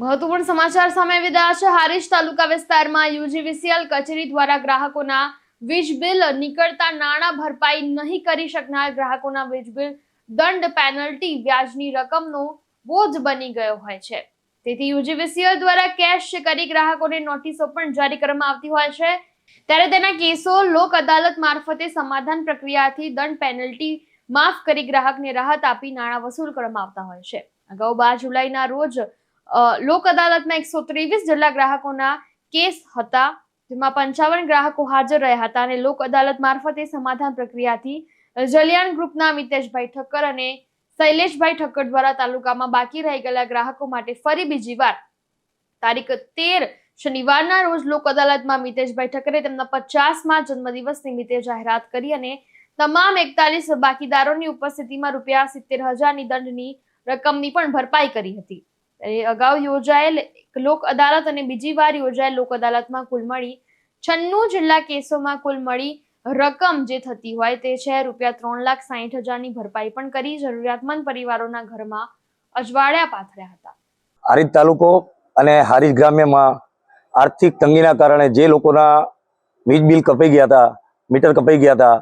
મહત્વપૂર્ણ સમાચાર સામે આવી છે. હારીજ તાલુકા વિસ્તારમાં યુજીવીસીએલ કચેરી દ્વારા ગ્રાહકોના વીજ બિલ નીકળતા નાણાં ભરપાઈ નહીં કરી શકનાર ગ્રાહકોના વીજ બિલ દંડ પેનલ્ટી વ્યાજની રકમનો બોજ બની ગયો હોય છે. તેથી યુજીવીસીએલ દ્વારા કેશ કરી ગ્રાહકોને નોટિસો પણ જારી કરવામાં આવતી હોય છે. ત્યારે તેના કેસો લોક અદાલત મારફતે સમાધાન પ્રક્રિયાથી દંડ પેનલ્ટી માફ કરી ગ્રાહકને રાહત આપી નાણાં વસૂલ કરવામાં આવતા હોય છે. અગાઉ બાર જુલાઈના રોજ લોક અદાલતમાં એકસો ત્રેવીસ જેટલા ગ્રાહકોના કેસ હતા, જેમાં પંચાવન ગ્રાહકો હાજર રહ્યા હતા અને લોક અદાલત મારફતે સમાધાન પ્રક્રિયાથી જલિયાણ ગ્રુપના મિતેશભાઈ ઠક્કર અને શૈલેષભાઈ ઠક્કર દ્વારા તાલુકામાં બાકી રહી ગયેલા ગ્રાહકો માટે ફરી બીજી વાર તારીખ તેર શનિવારના રોજ લોક અદાલતમાં મિતેશભાઈ ઠક્કરે તેમના પચાસમાં જન્મદિવસ નિમિત્તે જાહેરાત કરી અને તમામ એકતાલીસ બાકીદારોની ઉપસ્થિતિમાં રૂપિયા સિત્તેર હજારની દંડની રકમની પણ ભરપાઈ કરી હતી. અગાઉ યોજાયેલ લોક અદાલત અને બીજી વાર યોજાયેલ લોક અદાલતમાં કુલ મળી છન્નું જેટલા કેસોમાં કુલ મળી રકમ જે થતી હોય તે છે રૂપિયા ત્રણ લાખ સાહીઠ હજારની ભરપાઈ પણ કરી જરૂરિયાતમંદ પરિવારોના ઘરમાં અજવાળ્યા પાથર્યા હતા. હારીજ તાલુકો અને હારીજ ગ્રામ્યમાં આર્થિક તંગીના કારણે જે લોકોના વીજ બિલ કપાઈ ગયા હતા, મીટર કપાઈ ગયા હતા,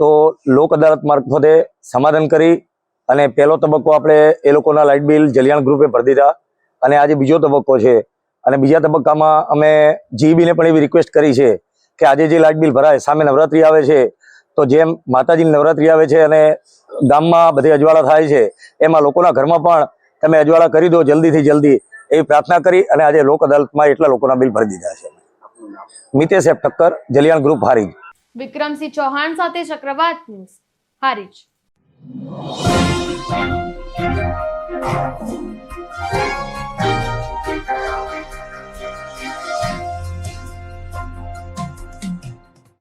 તો લોક અદાલત મારફતે સમાધાન કરી અને પહેલો તબક્કો આપણે એ લોકોના લાઇટ બિલ જલિયાણ ગ્રુપે ભરી દીધા. અને આજે બીજો તબક્કો છે. અને બીજા તબક્કામાં અમે જીબીને પણ એવી રિક્વેસ્ટ કરી છે કે આજે જે લાઇટ બિલ ભરાય, સામે નવરાત્રી આવે છે, તો જેમ માતાજીની નવરાત્રી આવે છે અને ગામમાં બધે અજવાળા થાય છે, એમાં લોકોના ઘરમાં પણ તમે અજવાળા કરી દો જલ્દીથી જલ્દી એવી પ્રાર્થના કરી અને આજે લોક અદાલતમાં એટલા લોકોના બિલ ભરી દીધા છે. Mitesh F Thakkar, Jaliyan group, Harij. Vikramsinh Chauhan સાથે ચક્રવાત હારીજ. Thank you.